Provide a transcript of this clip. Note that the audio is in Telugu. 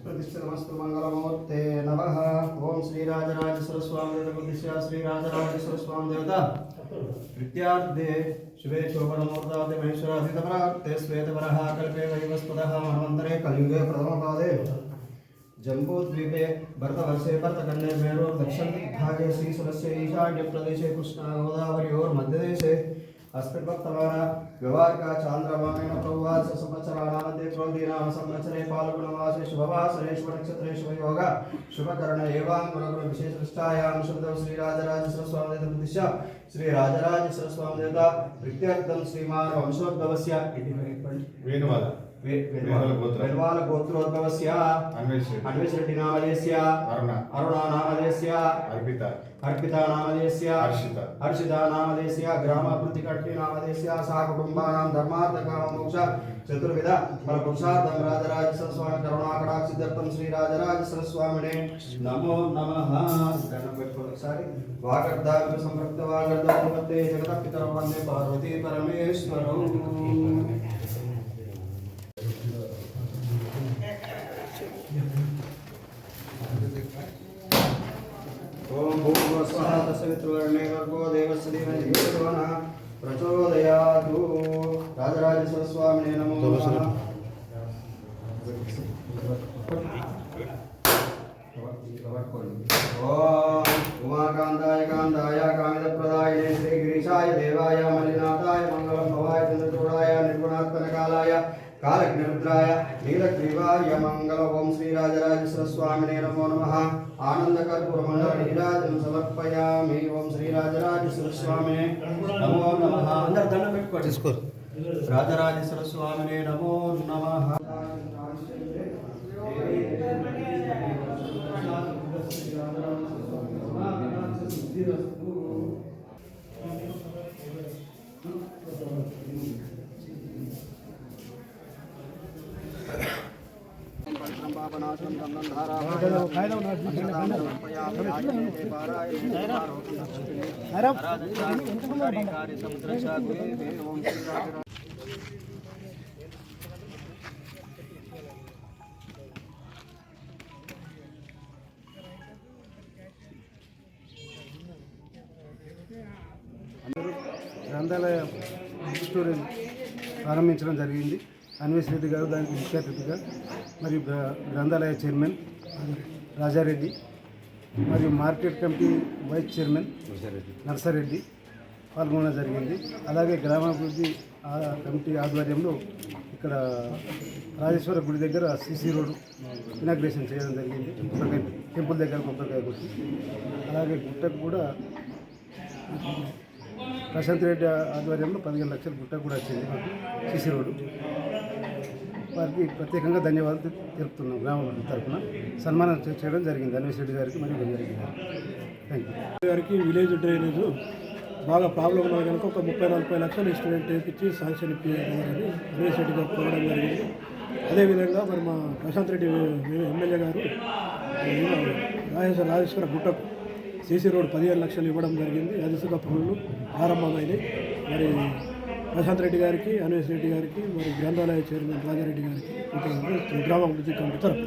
सुप्रतिष्ठितमस्तुमङ्गलमुहूर्ते नमः। ॐ श्रीराजराजेश्वरस्वामिनः श्रीराजराजेश्वरस्वामिदेवता विद्यार्थे शिवे शोभनमूर्ताते महेश्वराधितपरार्थे श्वेतपरः कल्पे वैवस्पदः मनवन्तरे कलियुगे प्रथमपादे। जम्बूद्वीपे भरतवर्षे भरतखण्डे मेरोर्दक्षिणभागे श्रीसुरस्य ईशान्यप्रदेशे कृष्णागोदावरयोर्मध्यदेशे అస్తిభక్తమైన వ్యవహారిక చాంద్రమామైన ప్రభువాస సంవత్సరానామతే క్రోధీనామ సంవత్సరే పాల్గొనవాసే శుభవాసరేశ్వర నక్షత్రేశ్వరయోగ శుభకరణ ఏవాంగుల విశేష దృష్టాయాం శుద్ధం శ్రీరాజరాజేశ్వర స్వామి దేవత ఉద్దేశ్య శ్రీ రాజరాజేశ్వర స్వామి దేవత ప్రిత్యర్థం శ్రీమాన్ వంశోద్భవస్య ఇది వేణువాద वेदवाल गोत्रोद्भवस्य अन्वेषयति नामधेस्य अरुण अरुणा नामधेस्य अर्पिता अर्पिता नामधेस्य हर्षिता हर्षिता नामधेस्य ग्रामाभिवृद्धिकट्टे नामधेस्य सह कुटुम्बानां धर्मार्थकामं मोक्ष चतुर्विध फलपुरुषार्थं राजराजसरस्वामि करुणाकटाक्षिदर्थं श्रीराजराजसरस्वामिने नमो नमः गणपतिपुरसारि वागर्धाग्र संप्रक्त वागर्धाधिपते जगतपितरं वन्दे पार्वती परमेश्वरौ वस्वः तस्य पितृवर्णे वर्गो देवस्य देवदेवनः प्रचोदयातु राजराजेश्वरस्वामिने नमो नमः ओम उमाकान्ताय कान्ताय कामितप्रदाय श्रीगिरीशाय देवाय కాలజ్ఞరుద్రాయ నీలగ్రీవాయ మంగళ ఓం శ్రీరాజరాజేశ్వర స్వామినే నమో నమః. ఆనందకర్పూరమండల నీరాజం సమర్పయామి. ఓం శ్రీరాజరాజేశ్వర స్వామినే నమో నమః. అందరు దండం పెట్టుకోండి. తీసుకోరు రాజరాజేశ్వర స్వామినే నమో. నమః గ్రంథాలయ స్టోరేజ్ ప్రారంభించడం జరిగింది అన్వేష్ రెడ్డి గారు దానికి అతిథిగా మరియు గ్ర- గ్రంథాలయ చైర్మన్ రాజారెడ్డి మరియు market committee vice chairman Narsareddy పాల్గొనడం జరిగింది. అలాగే గ్రామాభివృద్ధి కమిటీ ఆధ్వర్యంలో ఇక్కడ రాజేశ్వర గుడి దగ్గర సిసి రోడ్ ఇనాగ్రేషన్ చేయడం జరిగింది. కొబ్బరికాయ టెంపుల్ దగ్గర కొబ్బరికాయ కొట్టి అలాగే గుట్టకు కూడా ప్రశాంత్ రెడ్డి ఆధ్వర్యంలో పదిహేను లక్షల గుట్టకు కూడా వచ్చింది మాకు సిసి రోడ్డు. వారికి ప్రత్యేకంగా ధన్యవాదాలు తెలుపుతున్నాం గ్రామం తరఫున. సన్మానం చేయడం జరిగింది. అన్వేష్ రెడ్డి గారికి మరియు జరిగింది థ్యాంక్ యూ గారికి విలేజ్ డ్రైనేజ్ బాగా ప్రాబ్లం ఉన్నది కనుక ఒక ముప్పై నలభై లక్షలు స్టూడెంట్ వేపించి శాంక్షన్ ఇప్పించారని రమేష్ రెడ్డి గారు కోరడం జరిగింది. అదేవిధంగా మరి మా ప్రశాంత్ రెడ్డి ఎమ్మెల్యే గారు రాజేశ్వర రాజేశ్వర గుట్టకు సీసీ రోడ్ పదిహేను లక్షలు ఇవ్వడం జరిగింది. అదిసుగా పనులు ప్రారంభమైనాయి. మరి ప్రశాంత్ రెడ్డి గారికి అన్వేష్ రెడ్డి గారికి మరి గ్రంథాలయ చైర్మన్ రాజారెడ్డి గారికి ఇంకా గ్రామాభివృద్ధి కమిటీ తరపు